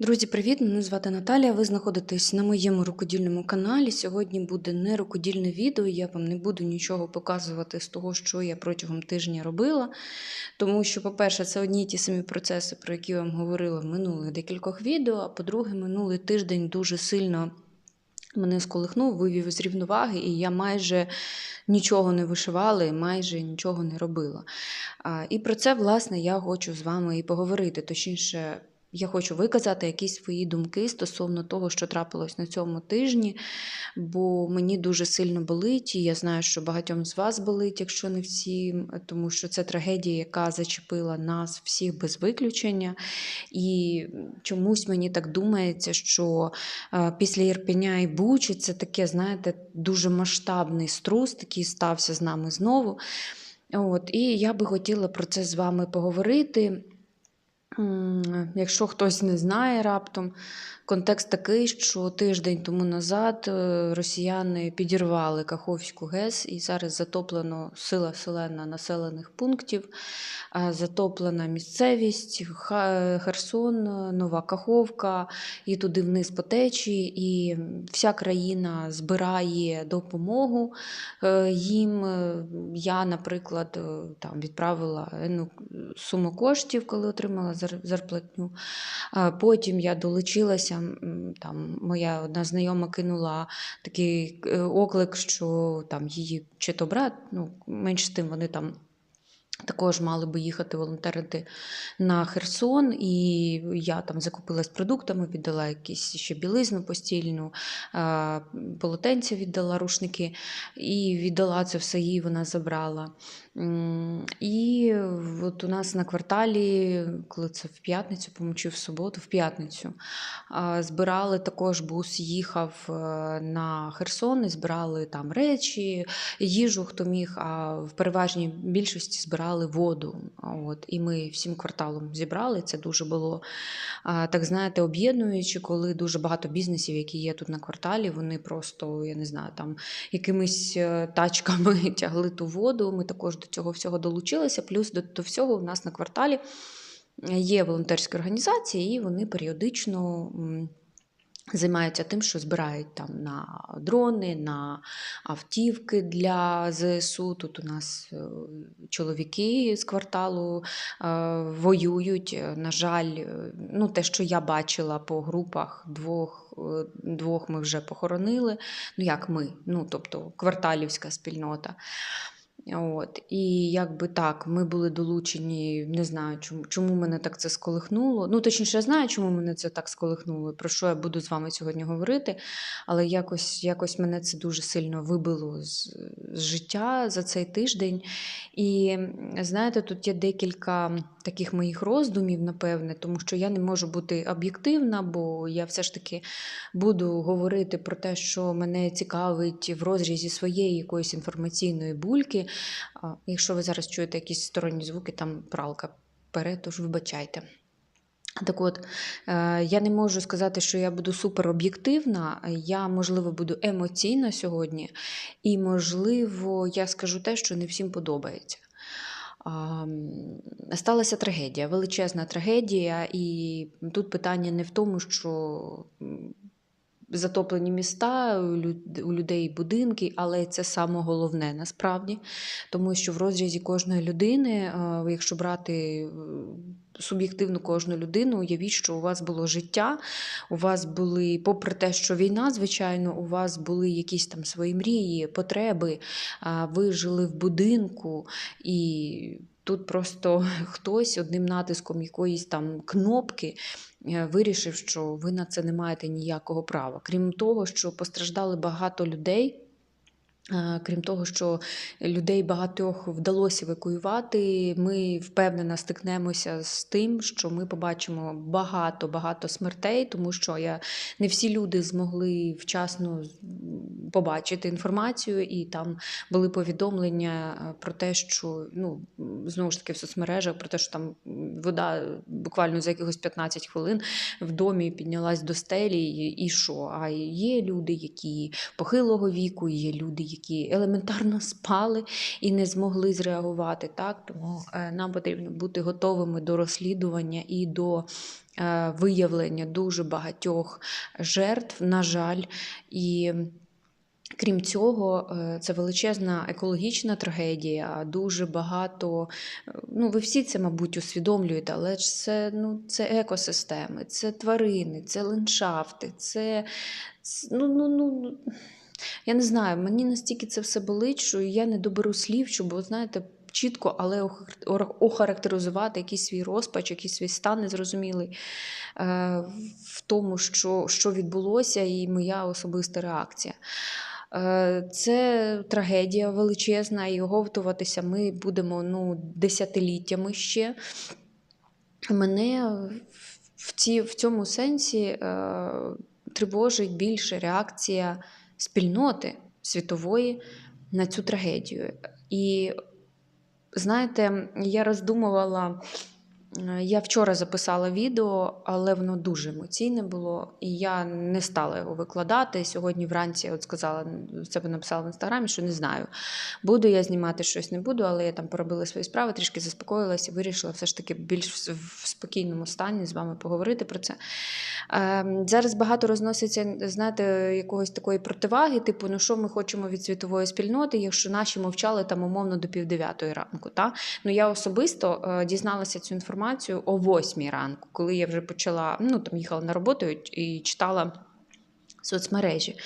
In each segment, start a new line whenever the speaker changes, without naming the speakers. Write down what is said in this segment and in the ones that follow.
Друзі, привіт! Мене звати Наталія. Ви знаходитесь на моєму рукодільному каналі. Сьогодні буде не рукодільне відео. Я вам не буду нічого показувати з того, що я протягом тижня робила. Тому що, по-перше, це одні й ті самі процеси, про які я вам говорила в минулих декількох відео. А по-друге, минулий тиждень дуже сильно мене сколихнув, вивів з рівноваги, і я майже нічого не вишивала і майже нічого не робила. І про це, власне, я хочу з вами і поговорити. Точніше, я хочу виказати якісь свої думки стосовно того, що трапилось на цьому тижні, бо мені дуже сильно болить, і я знаю, що багатьом з вас болить, якщо не всім, тому що це трагедія, яка зачепила нас всіх без виключення. І чомусь мені так думається, що е, після Ірпеня і Бучі це таке, знаєте, дуже масштабний струс, такий стався з нами знову. От, і я би хотіла про це з вами поговорити. Якщо хтось не знає раптом, контекст такий, що тиждень тому назад е, росіяни підірвали Каховську ГЕС і зараз затоплено сила селена населених пунктів, е, затоплена місцевість, Херсон, Нова Каховка і туди вниз по течії. І вся країна збирає допомогу е, їм. Е, Я, наприклад, е, там відправила ну, суму коштів, коли отримала зарплатню. Потім я долучилася. Там моя одна знайома кинула такий е, оклик, що там її чи то брат, ну менш з тим вони там. Також мали би їхати волонтерити на Херсон, і я там закупилась продуктами, віддала якісь ще білизну постільну, а, полотенця віддала рушники, і віддала це все їй, вона забрала. І от у нас на кварталі, коли це в п'ятницю, по-моєму, в суботу, в п'ятницю, збирали також бус, їхав е, на Херсон і збирали там речі, їжу, хто міг, а в переважній більшості збирали воду. От, і ми всім кварталом зібрали. Це дуже було так, знаєте, об'єднуючи, коли дуже багато бізнесів, які є тут на кварталі, вони просто, я не знаю, там якимись е, тачками тягли ту воду. Ми також до цього всього долучилися. Плюс до, до всього в нас на кварталі є волонтерські організації, і вони періодично. Займаються тим, що збирають там на дрони, на автівки для ЗСУ. Тут у нас е, чоловіки з кварталу е, воюють. Е, На жаль, ну, те, що я бачила по групах, двох, двох ми вже похоронили. Ну, як ми, ну, тобто кварталівська спільнота. От. І якби так, ми були долучені, не знаю, чому, чому мене так це сколихнуло. Ну, точніше, я знаю, чому мене це так сколихнуло, про що я буду з вами сьогодні говорити, але якось, якось мене це дуже сильно вибило з, з життя за цей тиждень. І знаєте, тут є декілька таких моїх роздумів, напевне, тому що я не можу бути об'єктивна, бо я все ж таки буду говорити про те, що мене цікавить в розрізі своєї якоїсь інформаційної бульки. Якщо ви зараз чуєте якісь сторонні звуки, там пралка пере, тож вибачайте. Так от, е, я не можу сказати, що я буду супер об'єктивна. Я, можливо, буду емоційна сьогодні, і, можливо, я скажу те, що не всім подобається. Сталася трагедія, величезна трагедія, і тут питання не в тому, що затоплені міста, у людей будинки, але це саме головне насправді, тому що в розрізі кожної людини, е, якщо брати е, суб'єктивну кожну людину, уявіть, що у вас було життя, у вас були, попри те, що війна, звичайно, у вас були якісь там свої мрії, потреби, ви жили в будинку і. Тут просто хтось одним натиском якоїсь там кнопки вирішив, що ви на це не маєте ніякого права. Крім того, що постраждали багато людей. Е, Крім того, що людей багатьох вдалося евакуювати, ми впевнено стикнемося з тим, що ми побачимо багато-багато смертей, тому що я, не всі люди змогли вчасно побачити інформацію, і там були повідомлення е, про те, що ну знову ж таки в соцмережах про те, що там вода буквально за якихось 15 хвилин в домі піднялась до стелі, і, що? А є люди, які похилого віку, є люди, які елементарно спали і не змогли зреагувати. Так тому е, нам потрібно бути готовими до розслідування і до е, виявлення дуже багатьох жертв, на жаль, і. Крім цього, е, це величезна екологічна трагедія. Дуже багато. е, Ну, ви всі це, мабуть, усвідомлюєте, але ж це, ну, це екосистеми, це тварини, це ландшафти, це. Ну, ну, ну, я не знаю, мені настільки це все болить, що я не доберу слів, щоб, знаєте, чітко, але охарактеризувати якийсь свій розпач, якийсь свій стан незрозумілий е, в тому, що, що відбулося, і моя особиста реакція. Е, Це трагедія величезна, і оговтуватися ми будемо ну, десятиліттями ще. Мене в, ці, в цьому сенсі е, тривожить більше реакція спільноти світової на цю трагедію. І знаєте, я роздумувала. Е, Я вчора записала відео, але воно дуже емоційне було, і я не стала його викладати. Сьогодні вранці я от сказала, себе написала в інстаграмі, що не знаю, буду я знімати щось, не буду, але я там поробила свої справи, трішки заспокоїлася вирішила все ж таки більш в спокійному стані з вами поговорити про це. Ем, Зараз багато розноситься, знаєте, якогось такої противаги, типу, ну що ми хочемо від світової спільноти, якщо наші мовчали там умовно до півдев'ятої ранку. Та? Ну я особисто е, дізналася цю інформацію о восьмій ранку, коли я вже почала, ну там їхала на роботу і, читала соцмережі.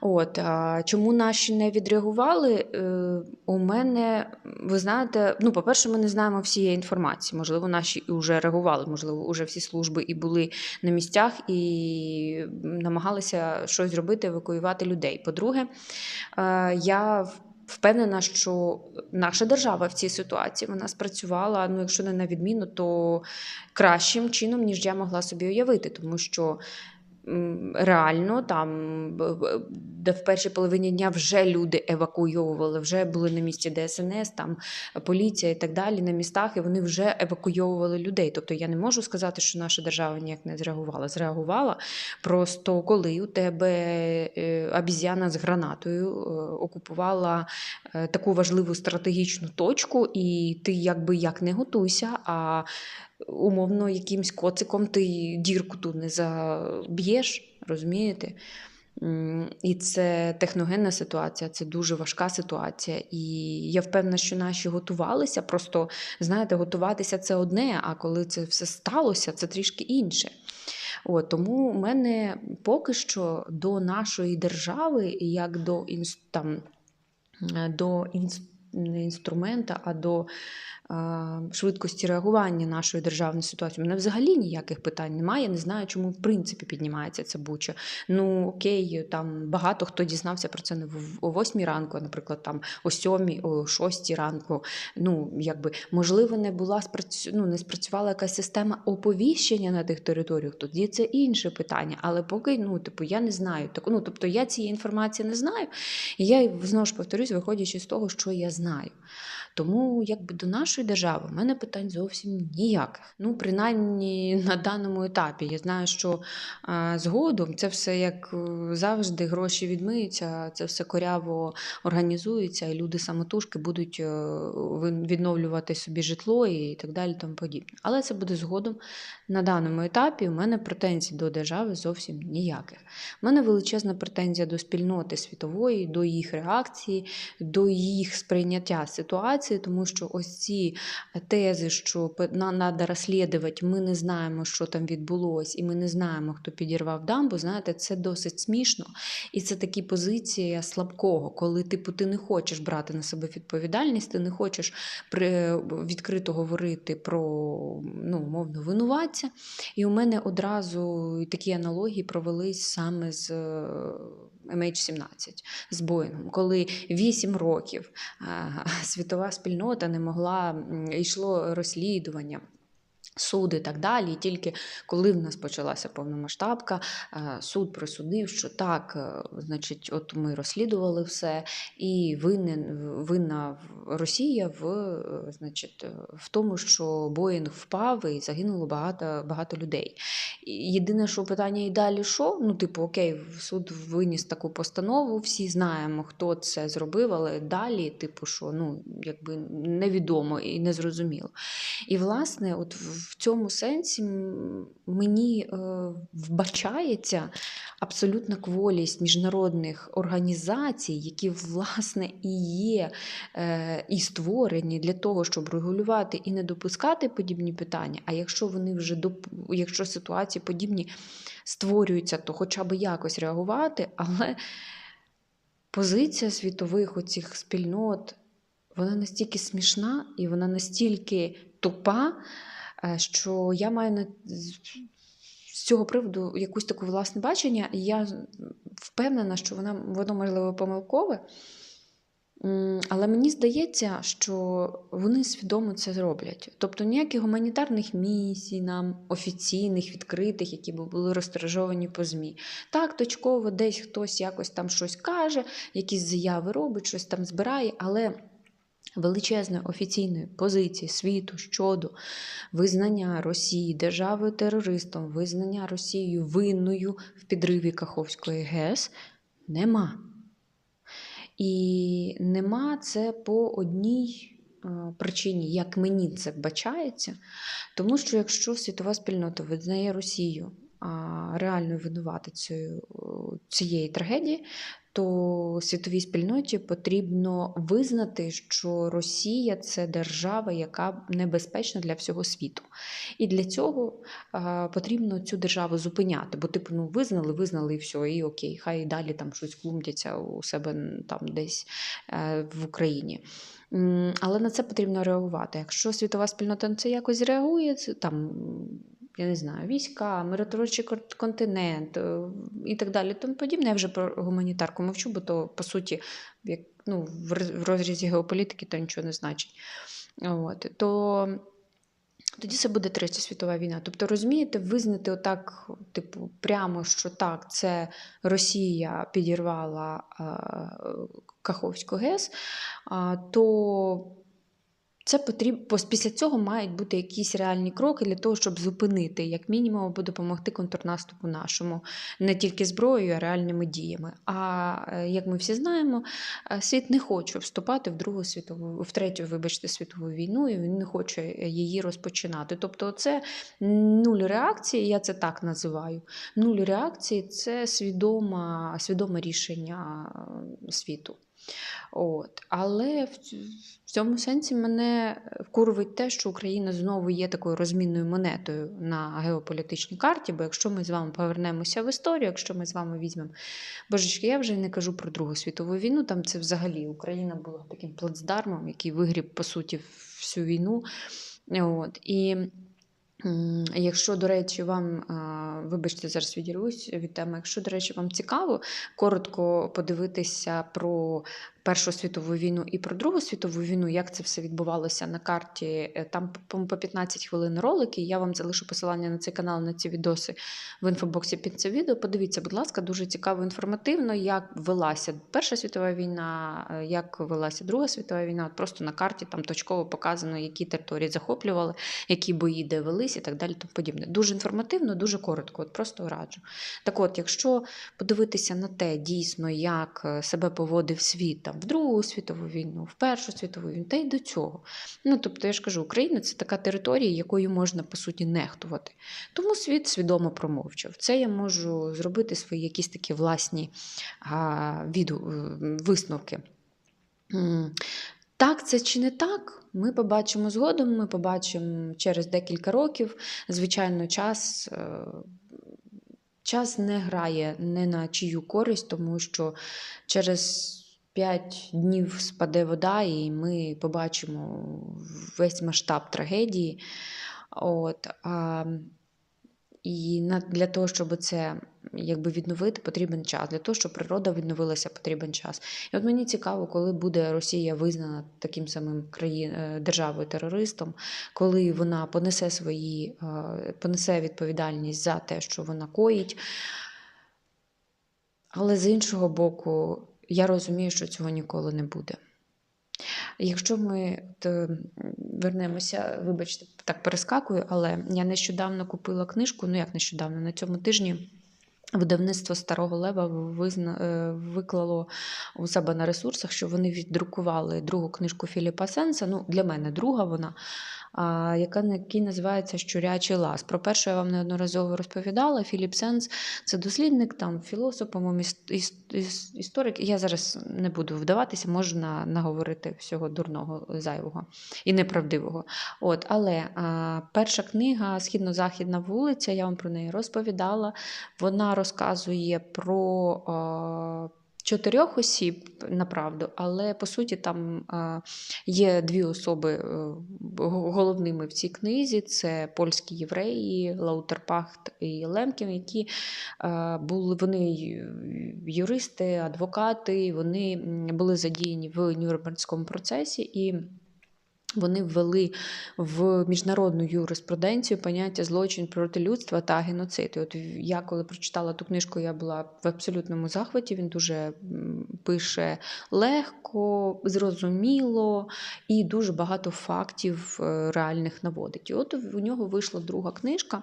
От, а, чому наші не відреагували? Е, у мене, ви знаєте, ну, по-перше, ми не знаємо всієї інформації. Можливо, наші і вже реагували, можливо, вже всі служби і були на місцях і намагалися щось зробити, евакуювати людей. По-друге, е, я Впевнена, що наша держава в цій ситуації вона спрацювала, ну якщо не на відміну, то кращим чином, ніж я могла собі уявити, тому що реально там де в першій половині дня вже люди евакуйовували, вже були на місці ДСНС, там поліція і так далі на містах, і вони вже евакуйовували людей. Тобто я не можу сказати, що наша держава ніяк не зреагувала. Зреагувала просто коли у тебе е, обіз'яна з гранатою е, окупувала е, таку важливу стратегічну точку, і ти якби як не готуйся, а умовно якимсь коциком ти дірку ту не заб'єш, розумієте? І це техногенна ситуація, це дуже важка ситуація. І я впевнена, що наші готувалися. Просто знаєте, готуватися це одне, а коли це все сталося, це трішки інше. От, тому у мене поки що до нашої держави, як до інс- там, е, до інс- не інструмента, а до швидкості реагування нашої державної ситуації. У мене взагалі ніяких питань немає. Я не знаю, чому в принципі піднімається ця буча. Ну окей, там багато хто дізнався про це не о 8 ранку, а, наприклад, там о 7, о 6 ранку. Ну, якби можливо, не була спрацю... ну, не спрацювала якась система оповіщення на тих територіях. Тоді це інше питання. Але поки ну, типу, я не знаю. Так, ну, тобто я цієї інформації не знаю. І я знову ж повторюсь, виходячи з того, що я знаю. Тому якби до нашої держави в мене питань зовсім ніяких. Ну, принаймні на даному етапі. Я знаю, що згодом це все як е, завжди, гроші відмиються, це все коряво організується, і люди самотужки будуть е, відновлювати собі житло і так далі. Тому подібне. Але це буде згодом. На даному етапі у мене претензій до держави зовсім ніяких. У мене величезна претензія до спільноти світової, до їх реакції, до їх сприйняття ситуації, тому що ось ці тези, що треба розслідувати, ми не знаємо, що там відбулось, і ми не знаємо, хто підірвав дамбу. Знаєте, це досить смішно. І це такі позиції слабкого, коли типу ти не хочеш брати на себе відповідальність, ти не хочеш відкрито говорити про ну, умовно винуватця. І у мене одразу такі аналогії провелись саме з е, MH17, з Боїнгом, коли 8 років світова спільнота не могла йшло розслідування. Суд і так далі. І тільки коли в нас почалася повномасштабка, е, суд присудив, що так, е, значить, от ми розслідували все, і винен, винна Росія в, е, значить, в тому, що Боїнг впав і загинуло багато, багато людей. Єдине, що питання і далі що? Ну, типу, окей, суд виніс таку постанову, всі знаємо, хто це зробив, але далі, типу, що ну, якби невідомо і незрозуміло. І, власне, от в цьому сенсі мені е, вбачається абсолютна кволість міжнародних організацій, які, власне, і є е, і створені для того, щоб регулювати і не допускати подібні питання. А якщо вони вже якщо ситуації подібні створюються, то хоча б якось реагувати, але позиція світових оцих спільнот вона настільки смішна і вона настільки тупа, що я маю на з цього приводу якусь таке власне бачення, і я впевнена, що вона, воно можливо помилкове. Але мені здається, що вони свідомо це зроблять. Тобто ніяких гуманітарних місій нам, офіційних, відкритих, які б були розтиражовані по ЗМІ. Так, точково десь хтось якось там щось каже, якісь заяви робить, щось там збирає, але величезної офіційної позиції світу щодо визнання Росії державою терористом, визнання Росією винною в підриві Каховської ГЕС нема. І нема це по одній е, причині, як мені це вбачається. Тому що якщо світова спільнота визнає Росію реальною винуватицею е, цієї трагедії, то світовій спільноті потрібно визнати, що Росія це держава, яка небезпечна для всього світу. І для цього а, потрібно цю державу зупиняти. Бо, типу, ну визнали, визнали і все, і окей, хай і далі там щось клумдяться у себе там десь е, в Україні. Але на це потрібно реагувати. Якщо світова спільнота на це якось реагує, там я не знаю, війська, миротворчий континент е, і так далі. Тому подібне. Я вже про гуманітарку мовчу, бо то, по суті, як, ну, в розрізі геополітики то нічого не значить. От, то тоді це буде Третя світова війна. Тобто, розумієте, визнати отак, типу, прямо, що так, це Росія підірвала е, Каховську ГЕС, то це потрібно після цього мають бути якісь реальні кроки для того, щоб зупинити, як мінімум, або допомогти контрнаступу нашому не тільки зброєю, а реальними діями. А е, як ми всі знаємо, е, світ не хоче вступати в Другу світову, в третю, вибачте, світову війну, і він не хоче її розпочинати. Тобто, це нуль реакції, я це так називаю. Нуль реакції це свідома, свідоме рішення е, світу. От. Але в цьому сенсі мене вкурвить те, що Україна знову є такою розмінною монетою на геополітичній карті. Бо якщо ми з вами повернемося в історію, якщо ми з вами візьмемо божечки, я вже не кажу про Другу світову війну. Там це взагалі Україна була таким плацдармом, який вигріб, по суті, всю війну. От. І якщо, до речі, вам, вибачте, зараз відірвусь від теми, якщо, до речі, вам цікаво коротко подивитися про Першу світову війну і про Другу світову війну, як це все відбувалося на карті. е, Там по-моєму, 15 хвилин ролики. Я вам залишу посилання на цей канал, на ці відоси в інфобоксі під це відео. Подивіться, будь ласка, дуже цікаво інформативно, як велася Перша світова війна, е, як велася Друга світова війна. Просто на карті там точково показано, які території захоплювали, які бої де велись і так далі. Тому подібне. Дуже інформативно, дуже коротко. От просто раджу. Так от, якщо подивитися на те, дійсно, як е, себе поводив світ там, в Другу світову війну, в Першу світову війну, та й до цього. Ну, тобто, я ж кажу, Україна це така територія, якою можна, по суті, нехтувати. Тому світ свідомо промовчав. Це я можу зробити свої якісь такі власні а, віду, висновки. Так, це чи не так? Ми побачимо згодом, ми побачимо через декілька років. Звичайно, час, е, час не грає не на чию користь, тому що через 5 днів спаде вода, і ми побачимо весь масштаб трагедії. От, а, і на, для того, щоб це якби відновити потрібен час. Для того, щоб природа відновилася, потрібен час. І от мені цікаво, коли буде Росія визнана таким самим країн е, державою терористом, коли вона понесе свої е, понесе відповідальність за те, що вона коїть. Але з іншого боку, я розумію, що цього ніколи не буде. Якщо ми е, вернемося, вибачте, так перескакую, але я нещодавно купила книжку, ну як нещодавно, на цьому тижні. Видавництво Старого Лева визна, е, виклало у себе на ресурсах, що вони віддрукували другу книжку Філіпа Сенса. Ну, для мене друга вона, яка який називається Щурячий лаз. Про першу я вам неодноразово розповідала. Філіп Сенс це дослідник, там філософ, по-моєму, іс- іс- іс- історик. Я зараз не буду вдаватися, можна наговорити всього дурного, зайвого і неправдивого. От, але а, перша книга Східно-Західна вулиця, я вам про неї розповідала. Вона розказує про. А, Чотирьох осіб, направду, але по суті там є дві особи е, головними в цій книзі: це польські євреї, Лаутерпахт і Лемкін, які були вони юристи, адвокати, вони були задіяні в Нюрнбергському процесі і. Вони ввели в міжнародну юриспруденцію поняття злочин проти людства та геноцид. І От я, коли прочитала ту книжку, я була в абсолютному захваті. Він дуже пише легко, зрозуміло і дуже багато фактів е, реальних наводить. І от у нього вийшла друга книжка.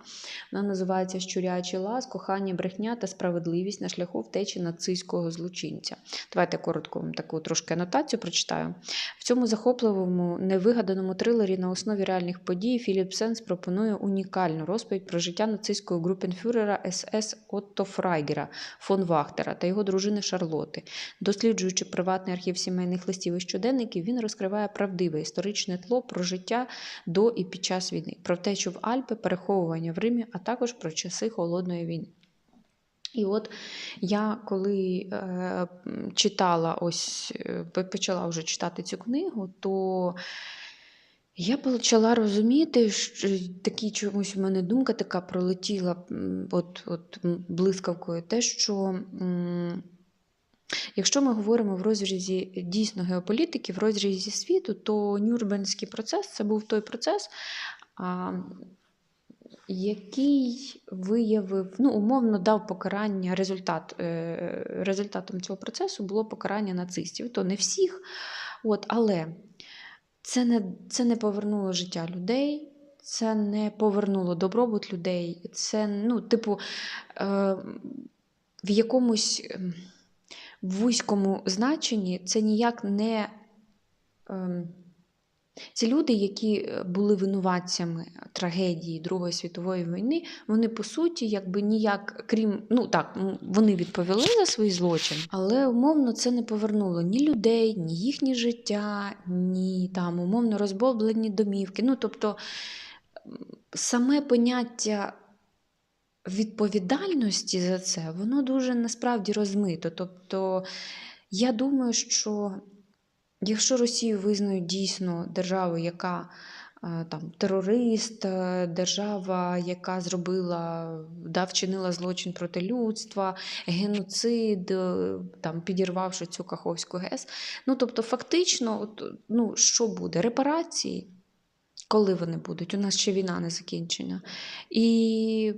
Вона називається Щурячий лаз, кохання, брехня та справедливість на шляху втечі нацистського злочинця. Давайте коротко вам таку трошки анотацію прочитаю. В цьому захопливому, невигаданому трилері на основі реальних подій Філіп Сенс пропонує унікальну розповідь про життя нацистського групенфюрера СС Отто Фрайгера фон Вахтера та його дружини Шарлоти. Досліджуючи приватний архів сімейних листів і щоденників, він розкриває правдиве історичне тло про життя до і під час війни, про втечу в Альпи, переховування в Римі, а також про часи холодної війни. І от я коли е, читала ось е, почала вже читати цю книгу, то я почала розуміти, що такі чомусь у мене думка така пролетіла от, от блискавкою, те, що якщо ми говоримо в розрізі дійсно геополітики, в розрізі світу, то Нюрнберзький процес це був той процес. Який виявив, ну, умовно дав покарання результат, е, результатом цього процесу було покарання нацистів. То не всіх, от, але це не, це не повернуло життя людей, це не повернуло добробут людей. Це, ну, типу, е, в якомусь ем, вузькому значенні це ніяк не. ем, ці люди, які е, були винуватцями трагедії Другої світової війни, вони по суті, якби ніяк, крім ну так, вони відповіли за свої злочини, але умовно це не повернуло ні людей, ні їхнє життя, ні там умовно розбомблені домівки. Ну тобто саме поняття відповідальності за це, воно дуже насправді розмито. Тобто, я думаю, що якщо Росію визнають дійсно державою, яка е, там терорист, е, держава, яка зробила, да, вчинила злочин проти людства, геноцид, е, там, підірвавши цю Каховську ГЕС. Ну, тобто, фактично, от, ну, що буде? Репарації, коли вони будуть? У нас ще війна не закінчена. І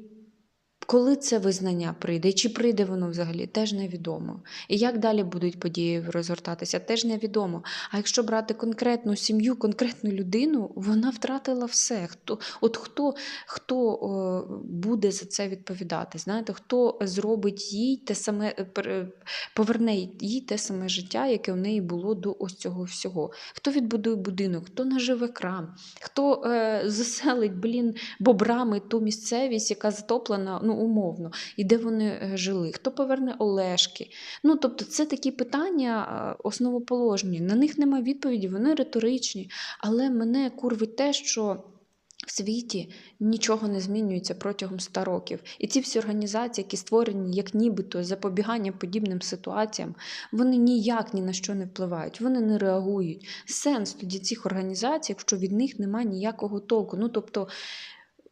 коли це визнання прийде, чи прийде воно взагалі, теж невідомо. І як далі будуть події розгортатися, теж невідомо. А якщо брати конкретну сім'ю, конкретну людину, вона втратила все. Хто, от хто, хто буде за це відповідати? Знаєте, хто зробить їй те саме, е, поверне їй те саме життя, яке в неї було до ось цього всього? Хто відбудує будинок, хто наживе крам, хто е, заселить, блін, бобрами ту місцевість, яка затоплена, ну умовно, і де вони е, жили, хто поверне Олешки. Ну, тобто, це такі питання основоположні. На них немає відповіді, вони риторичні. Але мене курвить те, що. В світі нічого не змінюється протягом 100 років. І ці всі організації, які створені як нібито запобігання подібним ситуаціям, вони ніяк ні на що не впливають, вони не реагують. Сенс тоді цих організацій, якщо від них немає ніякого толку. Ну тобто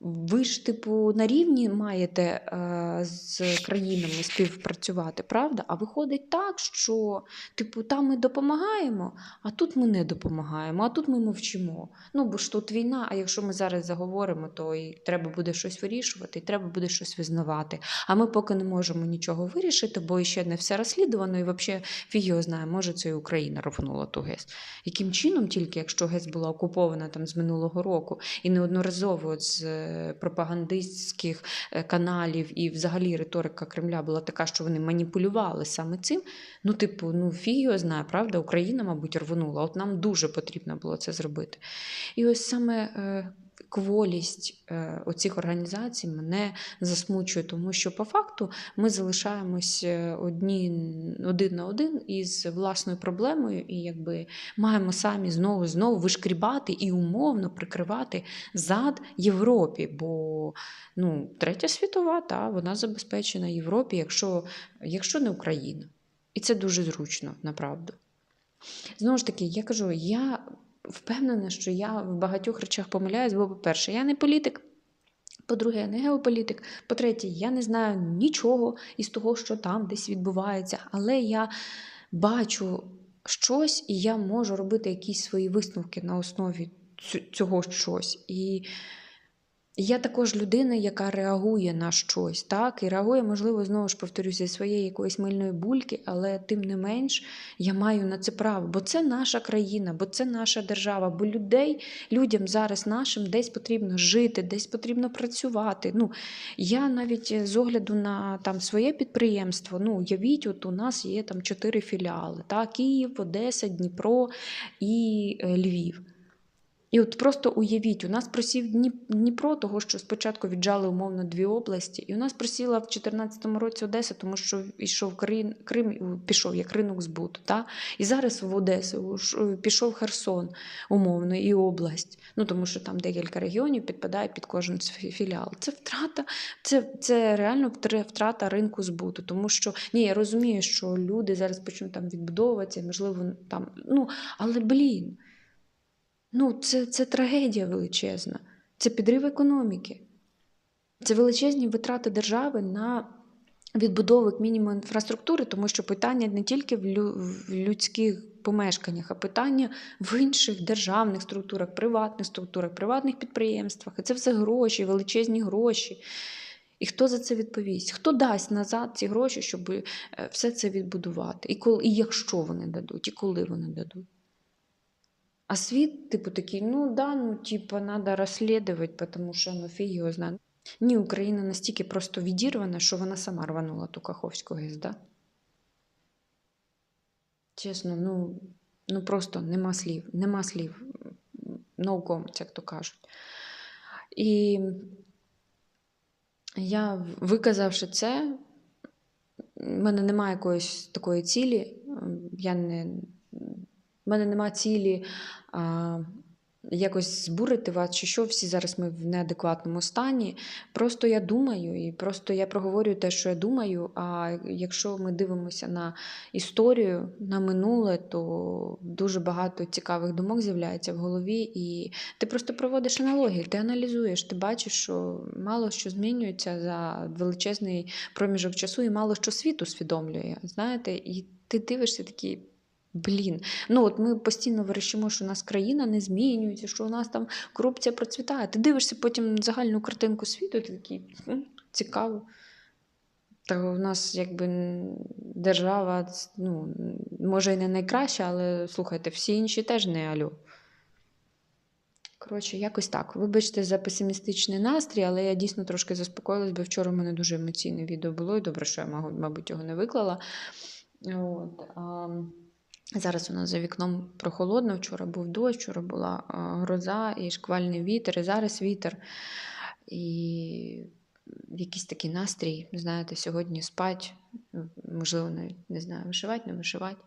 ви ж, типу, на рівні маєте е, з країнами співпрацювати, правда? А виходить так, що типу, там ми допомагаємо, а тут ми не допомагаємо, а тут ми мовчимо. Ну, бо ж тут війна, а якщо ми зараз заговоримо, то і треба буде щось вирішувати, і треба буде щось визнавати. А ми поки не можемо нічого вирішити, бо ще не все розслідувано, і взагалі фіг його знає, може це і Україна рвнула ту ГЕС. Яким чином, тільки якщо ГЕС була окупована там з минулого року і неодноразово з пропагандистських е, каналів і взагалі риторика Кремля була така, що вони маніпулювали саме цим. Ну, типу, ну фіг знає, правда, Україна, мабуть, рвонула. От нам дуже потрібно було це зробити. І ось саме. Кволість е, оцих організацій мене засмучує, тому що по факту ми залишаємось е, одні один на один із власною проблемою, і якби маємо самі знову знову вишкрібати і умовно прикривати зад Європі. Бо ну, третя світова, та вона забезпечена Європі, якщо, якщо не Україна. І це дуже зручно, направду. Знову ж таки, я кажу, я впевнена, що я в багатьох речах помиляюсь, бо, по-перше, я не політик. По-друге, я не геополітик. По-третє, я не знаю нічого із того, що там десь відбувається, але я бачу щось, і я можу робити якісь свої висновки на основі цього щось. І я також людина, яка реагує на щось, так, і реагує, можливо, знову ж повторюся, своєї якоїсь мильної бульки, але тим не менш я маю на це право, бо це наша країна, бо це наша держава, бо людей, людям зараз нашим десь потрібно жити, десь потрібно працювати. Ну, я навіть з огляду на там своє підприємство, ну, уявіть, от у нас є там чотири філіали: так, Київ, Одеса, Дніпро і е, Львів. І от просто уявіть, у нас просів Дніпро, того, що спочатку віджали умовно дві області, і у нас просіла в 2014 році Одеса, тому що йшов Крим, Крим пішов як ринок збуту. Та? І зараз в Одесу пішов Херсон, умовно, і область. Ну тому що там декілька регіонів підпадають під кожен філіал. Це втрата, це, це реально втрата ринку збуту. Тому що ні, я розумію, що люди зараз почнуть там відбудовуватися, можливо, там. Ну, але блін. Ну, це, це трагедія величезна, це підрив економіки, це величезні витрати держави на відбудову мінімум інфраструктури, тому що питання не тільки в, лю, в людських помешканнях, а питання в інших державних структурах, приватних структурах, приватних підприємствах. І це все гроші, величезні гроші. І хто за це відповість? Хто дасть назад ці гроші, щоб е, все це відбудувати? І, коли, і якщо вони дадуть, і коли вони дадуть? А світ, типу, такий, ну да, ну, типа, надо розслідувати, тому що ну фіг його знає. Ні, Україна настільки просто відірвана, що вона сама рванула ту Каховську ГЕС? Чесно, ну, ну просто нема слів, нема слів. No як то кажуть. І я, виказавши це, в мене немає якоїсь такої цілі. Я не, в мене немає цілі а, якось збурити вас, чи що всі зараз ми в неадекватному стані. Просто я думаю, і просто я проговорюю те, що я думаю. А якщо ми дивимося на історію, на минуле, то дуже багато цікавих думок з'являється в голові, і ти просто проводиш аналогії, ти аналізуєш, ти бачиш, що мало що змінюється за величезний проміжок часу, і мало що світ усвідомлює. Знаєте, і ти дивишся такий. Блін, ну от ми постійно верещимо, що у нас країна не змінюється, що у нас там корупція процвітає. Ти дивишся потім загальну картинку світу, ти такий «Хм, цікаво. Та у нас якби держава, ну, може і не найкраща, але слухайте, всі інші теж не алю. Коротше, якось так. Вибачте за песимістичний настрій, але я дійсно трошки заспокоїлась, бо вчора в мене дуже емоційне відео було, і добре, що я, мабуть, його не виклала. От, а, зараз у нас за вікном прохолодно, вчора був дощ, вчора була гроза і шквальний вітер, і зараз вітер. І якийсь такий настрій, знаєте, сьогодні спать, можливо, навіть не знаю, вишивати, не вишивати.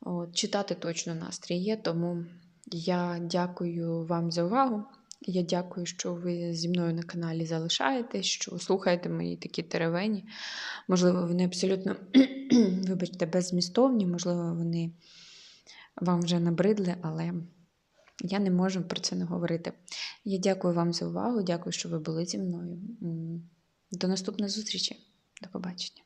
От, читати точно настрій є, тому я дякую вам за увагу. Я дякую, що ви зі мною на каналі залишаєтесь, що слухаєте мої такі теревені. Можливо, вони абсолютно, вибачте, беззмістовні, можливо, вони вам вже набридли, але я не можу про це не говорити. Я дякую вам за увагу, дякую, що ви були зі мною. До наступної зустрічі. До побачення.